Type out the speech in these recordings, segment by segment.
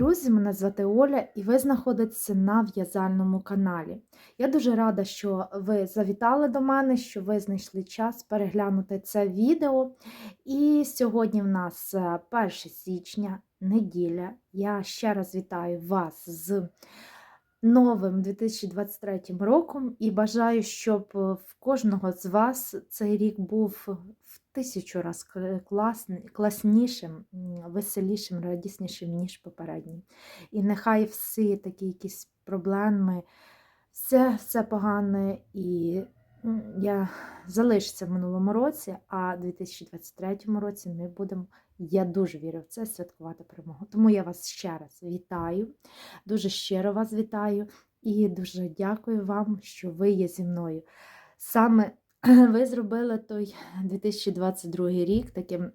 друзі! Мене звати Оля, і ви знаходитеся на в'язальному каналі. Я дуже рада, що ви завітали до мене, що ви знайшли час переглянути це відео. І сьогодні в нас е, 1 січня, неділя. Я ще раз вітаю вас з новим 2023 роком і бажаю, щоб е, в кожного з вас цей рік був в тисячу раз класнішим, веселішим, радіснішим, ніж попередній. І нехай всі такі якісь проблеми, все, все погане і я залишиться в минулому році, а в 2023 році ми будемо, я дуже вірю в це, святкувати перемогу. Тому я вас ще раз вітаю, дуже щиро вас вітаю і дуже дякую вам, що ви є зі мною. Саме ви зробили той 2022 рік таким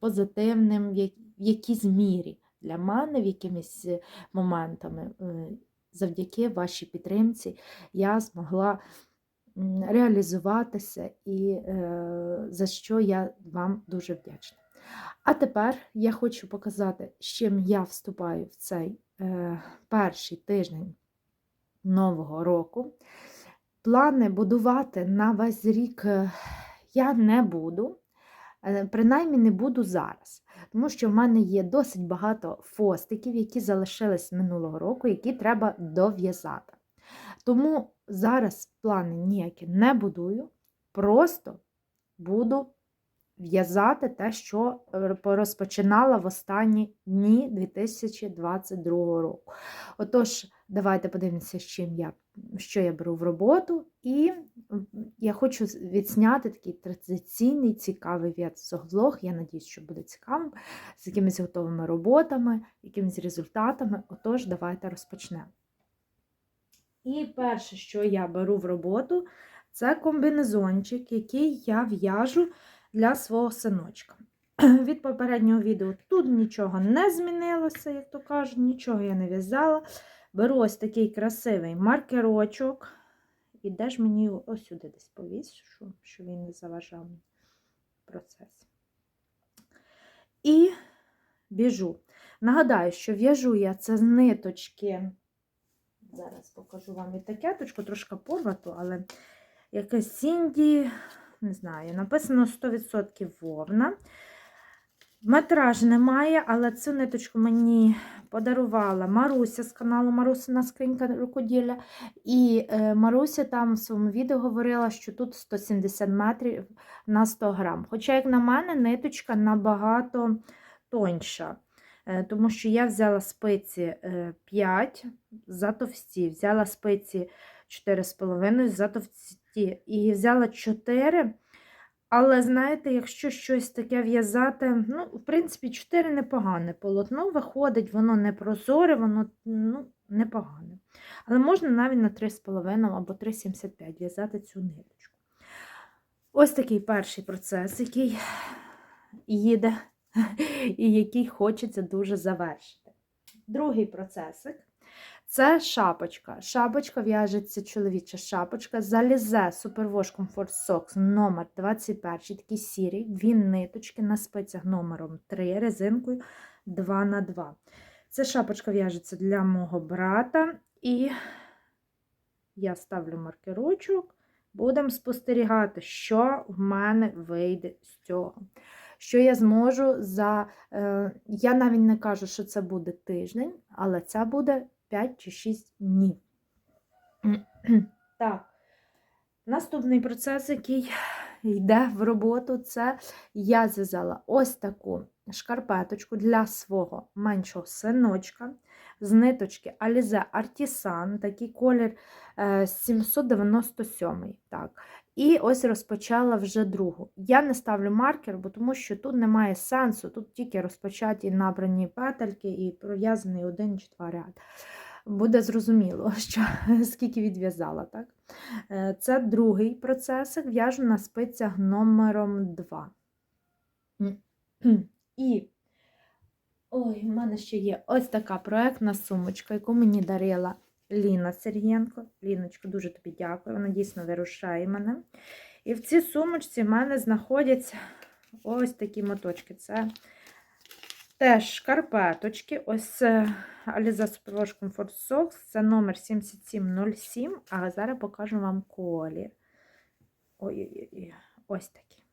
позитивним, в якійсь мірі для мене, в якимись е, моментами. Е, Завдяки вашій підтримці я змогла реалізуватися, і е, за що я вам дуже вдячна. А тепер я хочу показати, з чим я вступаю в цей е, перший тиждень нового року. Плани будувати на весь рік е, я не буду, е, принаймні не буду зараз, тому що в мене є досить багато фостиків, які залишились минулого року, які треба дов'язати. Тому зараз плани ніякі не будую, просто буду в'язати те, що е, розпочинала в останні дні 2022 року. Отож, давайте подивимося, з чим я, що я беру в роботу. І я хочу відзняти такий традиційний цікавий влог. Я надіюсь, що буде цікавим, з якимись готовими роботами, якимись результатами. Отож, давайте розпочнемо. І перше, що я беру в роботу, це комбінезончик, який я в'яжу для свого синочка. Від попереднього відео тут нічого не змінилося, як то кажуть, нічого я не в'язала. Беру ось такий красивий маркерочок. І де ж мені його ось сюди десь повішу, щоб він не заважав мені в процесі. І біжу. Нагадаю, що в'яжу я це з ниточки. Зараз покажу вам етикеточку, трошки порвату, але якесь Сінді, не знаю, написано 100% вовна. Метраж немає, але цю ниточку мені подарувала Маруся з каналу Марусина Скринька рукоділля. І е, Маруся там в своєму відео говорила, що тут 170 метрів на 100 грам. Хоча, як на мене, ниточка набагато тоньша. Е, Тому що я взяла спиці е, 5 затовсті, взяла спиці 4,5 затовсті і взяла 4. Але знаєте, якщо щось таке в'язати, ну, в принципі, 4 непогане полотно виходить, воно не прозоре, воно ну, непогане. Але можна навіть на 3,5 або 3,75 в'язати цю ниточку. Ось такий перший процес, який їде і який хочеться дуже завершити. Другий процесик це шапочка. Шапочка в'яжеться чоловіча шапочка. Залізе Superwash Comfort Socks номер 21, такий сірий, дві ниточки на спицях номером 3, резинкою 2 на 2 Це шапочка в'яжеться для мого брата. І я ставлю маркерочок. Будемо спостерігати, що в мене вийде з цього. Що я зможу за. Е, я навіть не кажу, що це буде тиждень, але це буде 5 чи 6 днів. Так, наступний процес, який йде в роботу, це я зв'язала ось таку шкарпеточку для свого меншого синочка з ниточки Alize Artisan, такий колір е, 797. Так. І ось розпочала вже другу. Я не ставлю маркер, бо тому що тут немає сенсу, тут тільки розпочаті набрані петельки і пров'язаний один чи два ряд. Буде зрозуміло, що скільки відв'язала. так? Е, Це другий процесик, в'яжу на спицях номером 2. І ой, в мене ще є ось така проектна сумочка, яку мені дарила Ліна Сергієнко. Ліночка, дуже тобі дякую. Вона дійсно вирушає мене. І в цій сумочці в мене знаходяться ось такі моточки. Це Теж шкарпеточки. Ось Aliza Superwash Comfort Socks. Це номер 7707. А зараз покажу вам колір. Ой-ой-ой. Ось такий.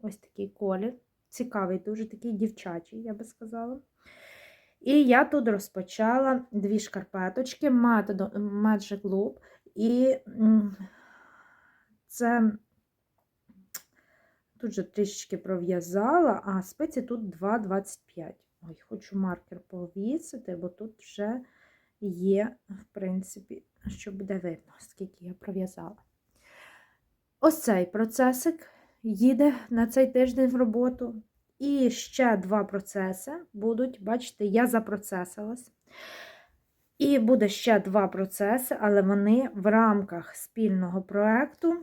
Ось такий колір. Цікавий, дуже такий дівчачий, я би сказала. І я тут розпочала дві шкарпеточки Magic Loop. І це тут же трішечки пров'язала, а спиці тут 2,25. Ой, хочу маркер повісити, бо тут вже є, в принципі, що буде видно, скільки я пров'язала. Ось цей процесик їде на цей тиждень в роботу. І ще два процеси будуть, бачите, я запроцесилась. І буде ще два процеси, але вони в рамках спільного проєкту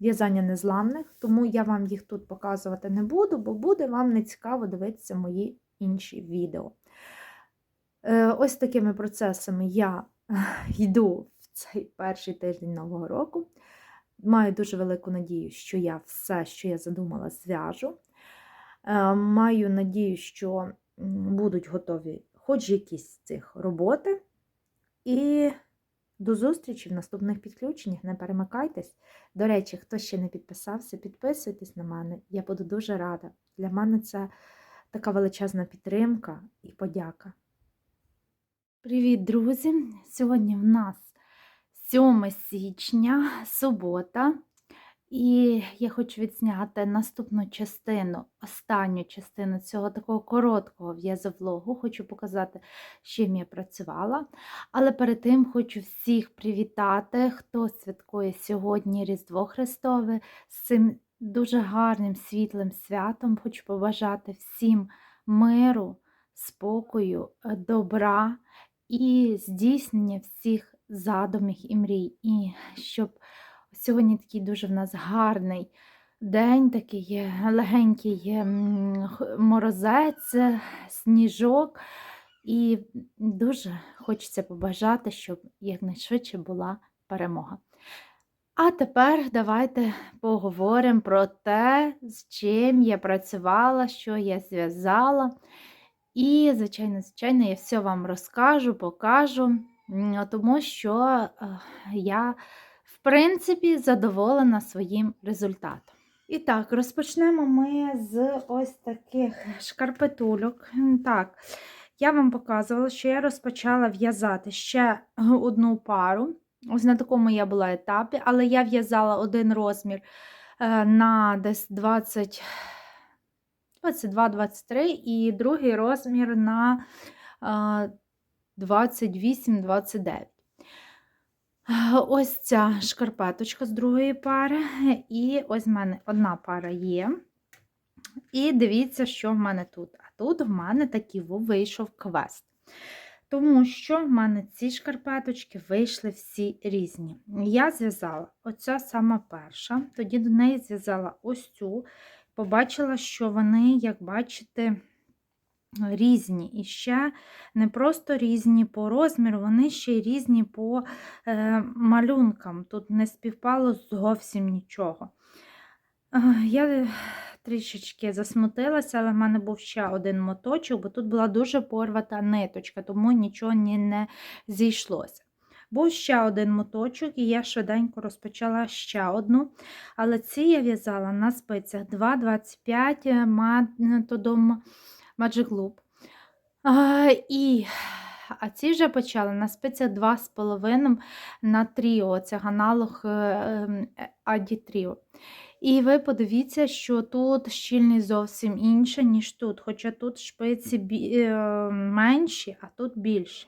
в'язання незламних, тому я вам їх тут показувати не буду, бо буде вам не цікаво дивитися мої інші відео. Е, Ось такими процесами я йду в цей перший тиждень Нового року. Маю дуже велику надію, що я все, що я задумала, зв'яжу. Е, Маю надію, що будуть готові хоч якісь з цих роботи. І до зустрічі в наступних підключеннях. Не перемикайтесь. До речі, хто ще не підписався, підписуйтесь на мене. Я буду дуже рада. Для мене це така величезна підтримка і подяка. Привіт, друзі! Сьогодні в нас 7 січня, субота. І я хочу відзняти наступну частину, останню частину цього такого короткого в'язовлогу. Хочу показати, з чим я працювала. Але перед тим хочу всіх привітати, хто святкує сьогодні Різдво Христове з цим дуже гарним світлим святом. Хочу побажати всім миру, спокою, е, добра і здійснення всіх задумів і мрій. І щоб Сьогодні такий дуже в нас гарний день, такий є легенький морозець, е, сніжок. І дуже хочеться побажати, щоб якнайшвидше була перемога. А тепер давайте поговоримо про те, з чим я працювала, що я зв'язала. І, звичайно, звичайно, я все вам розкажу, покажу, тому що е, я принципі, задоволена своїм результатом. І так, розпочнемо ми з ось таких шкарпетульок. Так, я вам показувала, що я розпочала в'язати ще одну пару. Ось на такому я була етапі, але я в'язала один розмір е, на десь 20, 22-23 і другий розмір на е, 28-29. Ось ця шкарпеточка з другої пари, і ось в мене одна пара є. І дивіться, що в мене тут. А тут в мене такий вийшов квест. Тому що в мене ці шкарпеточки вийшли всі різні. Я зв'язала оця сама перша, тоді до неї зв'язала ось цю. Побачила, що вони, як бачите, різні. І ще не просто різні по розміру, вони ще й різні по е, малюнкам. Тут не співпало зовсім нічого. Е, Я трішечки засмутилася, але в мене був ще один моточок, бо тут була дуже порвата ниточка, тому нічого ні не зійшлося. Був ще один моточок, і я швиденько розпочала ще одну. Але ці я в'язала на спицях 2,25 методом Magic Loop. А, і, а ці вже почали на спицях 2,5 на тріо, це аналог е, е, Аді Тріо. І ви подивіться, що тут щільність зовсім інша, ніж тут. Хоча тут шпиці е, менші, а тут більші.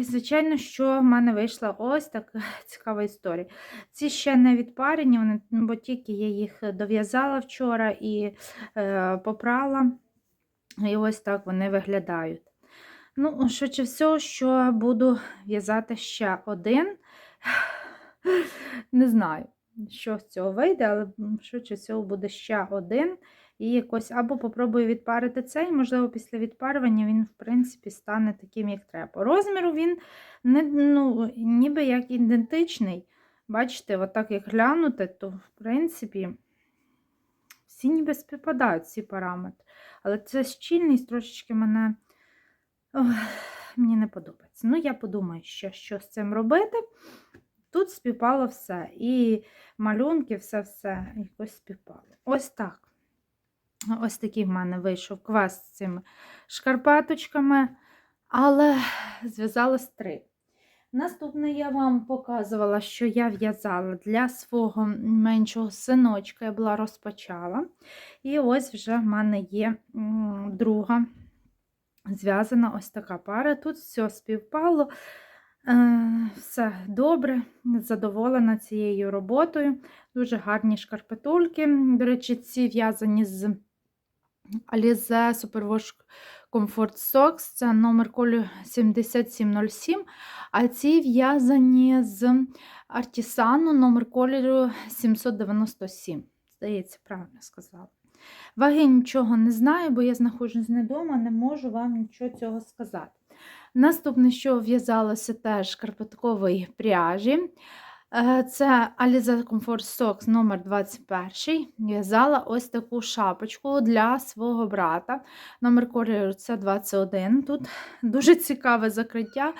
Звичайно, що в мене вийшла ось така цікава історія. Ці ще не відпарені, вони, бо тільки я їх дов'язала вчора і е, попрала. І ось так вони виглядають. Ну, швидше всього, що буду в'язати ще один. Не знаю, що з цього вийде, але швидше всього буде ще один. І якось або попробую відпарити цей, можливо, після відпарювання він, в принципі, стане таким, як треба. Розміру він не, ну, ніби як ідентичний. Бачите, отак як глянути, то, в принципі, всі ніби співпадають ці параметри. Але це щільність трошечки мене ох, мені не подобається. Ну, я подумаю, що, що з цим робити. Тут співпало все. І малюнки, все-все якось співпало. Ось так. Ось такий в мене вийшов квест з цими шкарпеточками, але зв'язалось три. Наступне я вам показувала, що я в'язала для свого меншого синочка, я була розпочала. І ось вже в мене є друга зв'язана ось така пара. Тут все співпало, е, все добре, задоволена цією роботою. Дуже гарні шкарпетульки. До речі, ці в'язані з Alize Superwash Comfort Socks, це номер кольору 7707, а ці в'язані з Artisano, номер кольору 797. Здається, правильно сказала. Ваги нічого не знаю, бо я знаходжусь не вдома, не можу вам нічого цього сказати. Наступне, що в'язалося теж шкарпеткової пряжі. Е, Це Aliza Comfort Socks номер 21 В'язала ось таку шапочку для свого брата. Номер кольору це 21. Тут дуже цікаве закриття.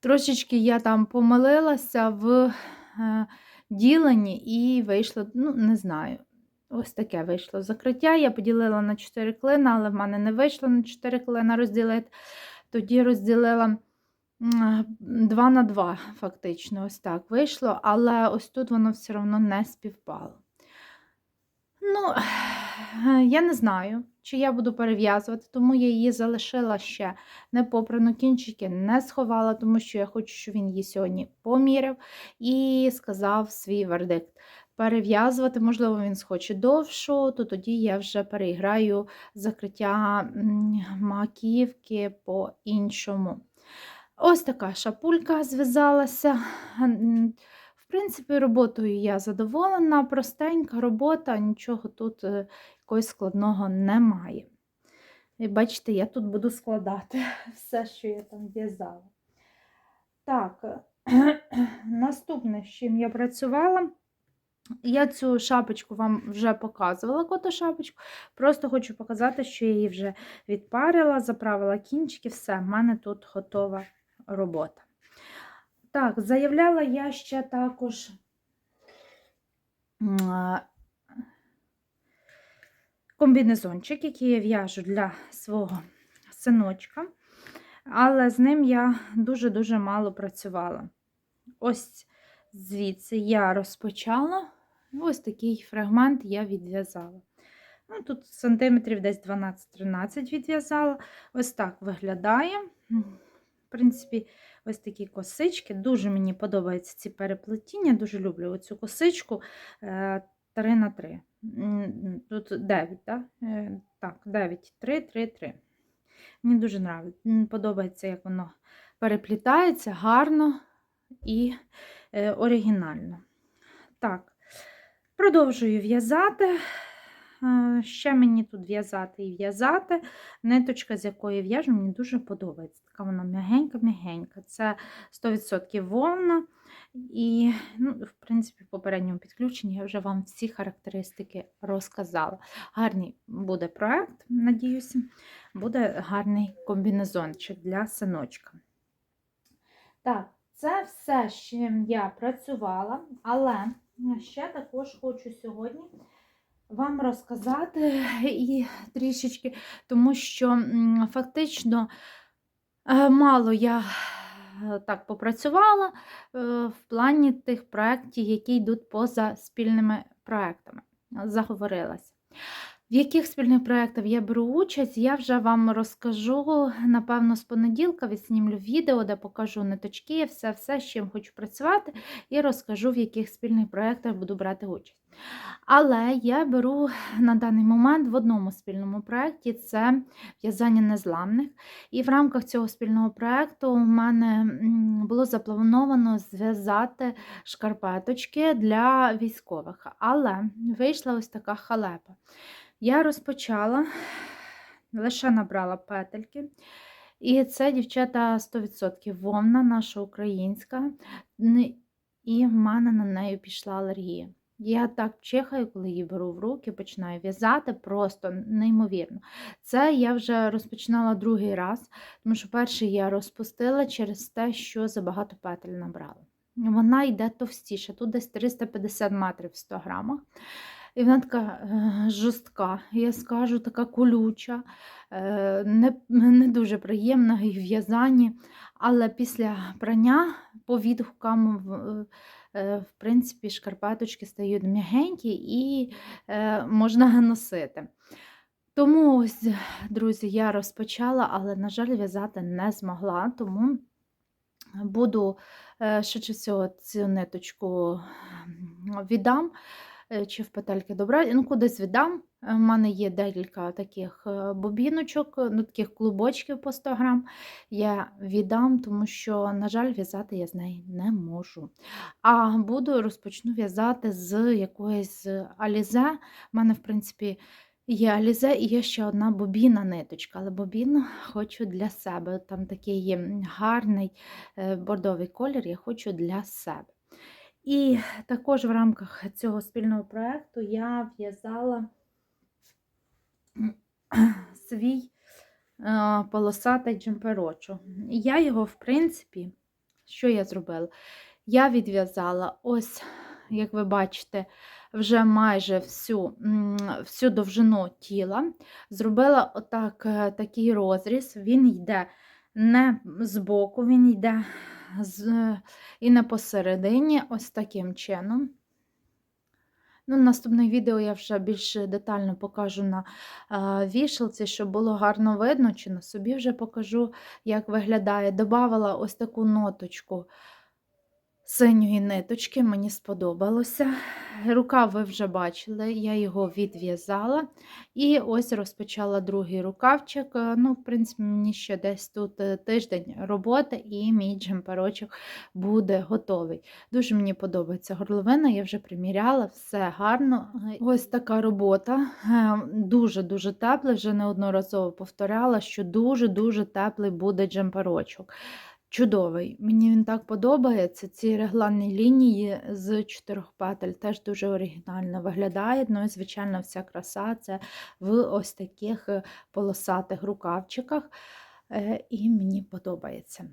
Трошечки я там помилилася в е, діленні і вийшло, ну, не знаю. Ось таке вийшло закриття. Я поділила на 4 клина, але в мене не вийшло на 4 клина розділити. Тоді розділила 2 на 2, фактично, ось так вийшло, але ось тут воно все одно не співпало. Ну, я не знаю, чи я буду перев'язувати, тому я її залишила ще не попрану кінчики, не сховала, тому що я хочу, щоб він її сьогодні поміряв і сказав свій вердикт. Перев'язувати, можливо, він схоче довшу, то тоді я вже переіграю закриття маківки по-іншому. Ось така шапулька зв'язалася. В принципі, роботою я задоволена, простенька робота, нічого тут е, якогось складного немає. І бачите, я тут буду складати все, що я там в'язала. Так, наступне, з чим я працювала. Я цю шапочку вам вже показувала коту шапочку. Просто хочу показати, що я її вже відпарила, заправила кінчики, все, в мене тут готова робота. Так, заявляла я ще також комбінезончик, який я в'яжу для свого синочка, але з ним я дуже-дуже мало працювала. Ось звідси я розпочала, ось такий фрагмент я відв'язала. Ну, Тут сантиметрів десь 12-13 відв'язала. Ось так виглядає. Принципі, ось такі косички. Дуже мені подобаються ці переплетіння. Дуже люблю оцю косичку 3 на 3. Тут 9, так? Е, Так, 9, 3, 3, 3. Мені дуже нравиться. Подобається, як воно переплітається гарно і е, оригінально. Так, продовжую в'язати. Е, Ще мені тут в'язати і в'язати. Ниточка, з якої в'яжу, мені дуже подобається. Така вона м'ягенька-м'ягенька. Це 100% вовна. І, ну, в принципі, в попередньому підключенні я вже вам всі характеристики розказала. Гарний буде проект, надіюся, буде гарний комбінезончик для синочка. Так, це все, з чим я працювала, але ще також хочу сьогодні вам розказати і трішечки, тому що фактично мало я е, так попрацювала е, в плані тих проєктів, які йдуть поза спільними проєктами. Заговорилася. В яких спільних проєктах я беру участь, я вже вам розкажу, напевно, з понеділка відснімлю відео, де покажу ниточки, все-все, з чим хочу працювати, і розкажу, в яких спільних проєктах буду брати участь. Але я беру на даний момент в одному спільному проєкті це в'язання незламних. І в рамках цього спільного проєкту у мене було заплановано зв'язати шкарпеточки для військових. Але вийшла ось така халепа. Я розпочала, лише набрала петельки. І це, дівчата, 100% вовна, наша українська. І в мене на неї пішла алергія. Я так чихаю, коли її беру в руки, починаю в'язати, просто неймовірно. Це я вже розпочинала другий раз, тому що перший я розпустила через те, що забагато петель набрала. Вона йде товстіше, тут десь 350 метрів в 100 грамах. І вона така е, жорстка, я скажу, така колюча, е, не, не дуже приємна і в'язанні. Але після прання по відгукам в- е, принципі, шкарпеточки стають м'ягенькі і можна носити. Тому ось, друзі, я розпочала, але, на жаль, в'язати не змогла, тому буду е, швидше всього цю ниточку віддам. Е, Чи в петельки добра, ну кудись віддам. У мене є декілька таких е, бобіночок, ну, таких клубочків по 100 грам. Я віддам, тому що, на жаль, в'язати я з неї не можу. А буду розпочну в'язати з якоїсь алізе. У мене, в принципі, є алізе і є ще одна бобіна ниточка, але бобін хочу для себе. Там такий гарний е, бордовий колір, я хочу для себе. І також в рамках цього спільного проєкту я в'язала свій е, полосатий джемперочок. Я його, в принципі, що я зробила? Я відв'язала ось, як ви бачите, вже майже всю, всю довжину тіла. Зробила отак, е, такий розріз, він йде не збоку, він йде і не посередині, ось таким чином. Ну, наступне відео я вже більш детально покажу на а, вішалці, щоб було гарно видно, чи на собі вже покажу, як виглядає. Добавила ось таку ноточку синьої ниточки, мені сподобалося. Рукав ви вже бачили, я його відв'язала. І ось розпочала другий рукавчик. Е, Ну, в принципі, мені ще десь тут е, тиждень роботи, і мій джемперочок буде готовий. Дуже мені подобається горловина, я вже приміряла, все гарно. Е, Ось така робота. Дуже-дуже теплий, вже неодноразово повторяла, що дуже-дуже теплий буде джемперочок. Чудовий. Мені він так подобається. Ці регланні лінії з чотирьох петель теж дуже оригінально виглядає. Ну і, звичайно, вся краса це в ось таких полосатих рукавчиках. Е, І мені подобається.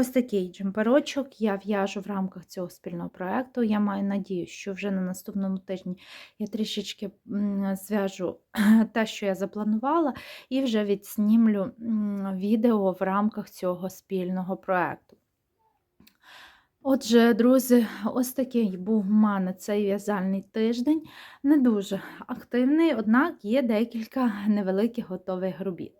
Ось такий джемперочок я в'яжу в рамках цього спільного проєкту. Я маю надію, що вже на наступному тижні я трішечки зв'яжу те, що я запланувала, і вже відснімлю відео в рамках цього спільного проєкту. Отже, друзі, ось такий був у мене цей в'язальний тиждень. Не дуже активний, однак є декілька невеликих готових робіт.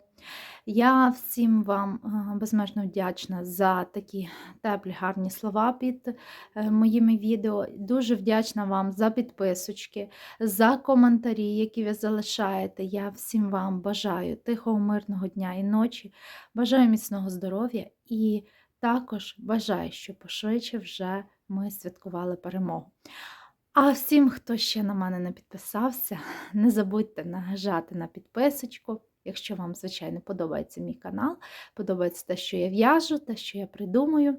Я всім вам е, безмежно вдячна за такі теплі гарні слова під е, моїми відео. Дуже вдячна вам за підписочки, за коментарі, які ви залишаєте. Я всім вам бажаю тихого, мирного дня і ночі, бажаю міцного здоров'я і також бажаю, щоб пошвидше вже ми святкували перемогу. А всім, хто ще на мене не підписався, не забудьте нажати на підписочку. Якщо вам, звичайно, подобається мій канал, подобається те, що я в'яжу, те, що я придумую,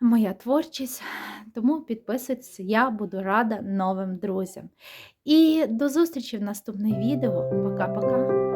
моя творчість. Тому підписуйтесь, я буду рада новим друзям. І до зустрічі в наступних відео. Пока-пока!